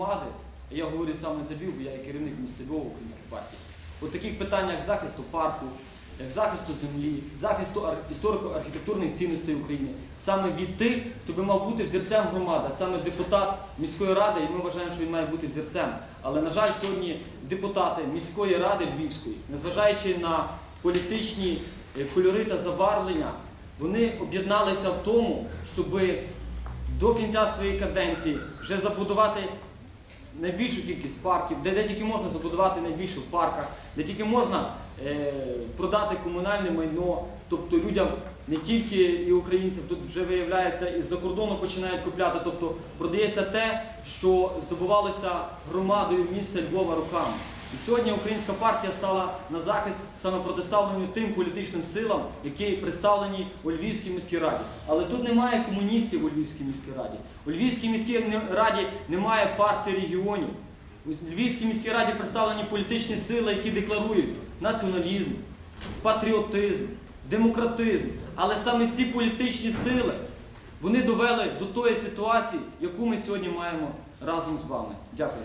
громади, я говорю саме за Львів, бо я є керівник міста Львова Української партії. От таких питань, як захисту парку, як захисту землі, захисту ар- історико-архітектурних цінностей України, саме від тих, хто би мав бути взірцем громади, саме депутат міської ради, і ми вважаємо, що він має бути взірцем. Але, на жаль, сьогодні депутати міської ради Львівської, незважаючи на політичні е, кольори та забарвлення, вони об'єдналися в тому, щоби до кінця своєї каденції вже забудувати найбільшу кількість парків, де, де тільки можна забудувати найбільше в парках, де тільки можна е, продати комунальне майно, тобто людям не тільки і українцям, тут вже виявляється і з-за кордону починають купляти, тобто продається те, що здобувалося громадою міста Львова руками. І сьогодні українська партія стала на захист саме протиставленню тим політичним силам, які представлені у Львівській міській раді. Але тут немає комуністів у Львівській міській раді. У Львівській міській раді немає партії регіонів. У Львівській міській раді представлені політичні сили, які декларують націоналізм, патріотизм, демократизм. Але саме ці політичні сили вони довели до тої ситуації, яку ми сьогодні маємо разом з вами. Дякую.